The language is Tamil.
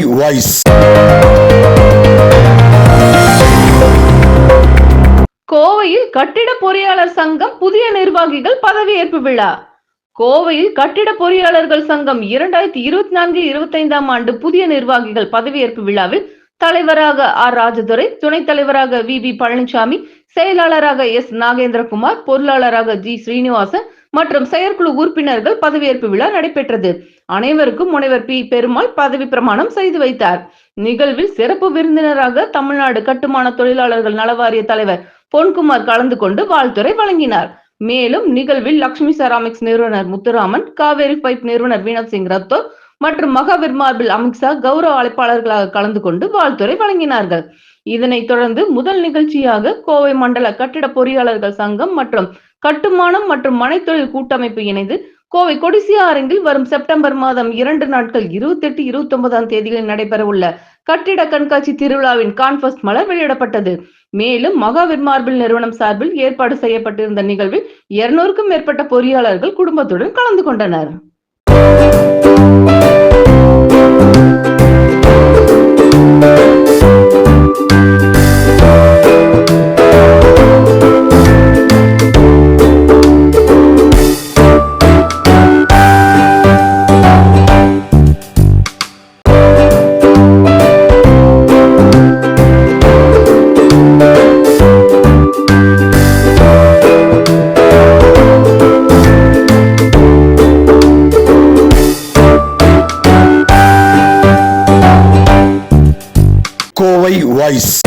voice. கோவையில் கட்டிட பொறியாளர் சங்கம் புதிய நிர்வாகிகள் பதவியேற்பு விழா. கோவையில் கட்டிட பொறியாளர்கள் சங்கம் இரண்டாயிரத்தி இருபத்தி நான்கு இருபத்தி ஐந்தாம் ஆண்டு புதிய நிர்வாகிகள் பதவியேற்பு விழாவில் தலைவராக ஆர். ராஜதுரை துணைத் தலைவராக வி. வி. பழனிசாமி செயலாளராக எஸ். நாகேந்திரகுமார் பொருளாளராக ஜி. ஸ்ரீனிவாசன் மற்றும் செயற்குழு உறுப்பினர்கள் பதவியேற்பு விழா நடைபெற்றது. அனைவருக்கும் முனைவர் பி. பெருமாள் பதவி பிரமாணம் செய்து வைத்தார். நிகழ்வில் சிறப்பு விருந்தினராக தமிழ்நாடு கட்டுமான தொழிலாளர்கள் நலவாரிய தலைவர் பொன்குமார் கலந்து கொண்டு வாழ்த்துறை வழங்கினார். மேலும் நிகழ்வில் லக்ஷ்மி செராமிக்ஸ் நிறுவனர் முத்துராமன் காவேரி பைப் நிறுவனர் வீனத் சிங் ரத்தோர் மற்றும் மகாவீர் மார்பில் அமித்ஷா கௌரவ அழைப்பாளர்களாக கலந்து கொண்டு வாழ்த்துறை வழங்கினார்கள். இதனைத் தொடர்ந்து முதல் நிகழ்ச்சியாக கோவை மண்டல கட்டிட பொறியாளர்கள் சங்கம் மற்றும் கட்டுமானம் மற்றும் மனைத்தொழில் கூட்டமைப்பு இணைந்து கோவை கொடிசியா அரங்கில் வரும் செப்டம்பர் மாதம் இரண்டு நாட்கள் இருபத்தி எட்டு இருபத்தி ஒன்பதாம் தேதிகளில் நடைபெறவுள்ள கட்டிட கண்காட்சி திருவிழாவின் கான்ஃபர்ஸ்ட் மலர் வெளியிடப்பட்டது. மேலும் மகாவீர் மார்பில் நிறுவனம் சார்பில் ஏற்பாடு செய்யப்பட்டிருந்த நிகழ்வில் இருநூறுக்கும் மேற்பட்ட பொறியாளர்கள் குடும்பத்துடன் கலந்து கொண்டனர். Thank you. Norway Rice.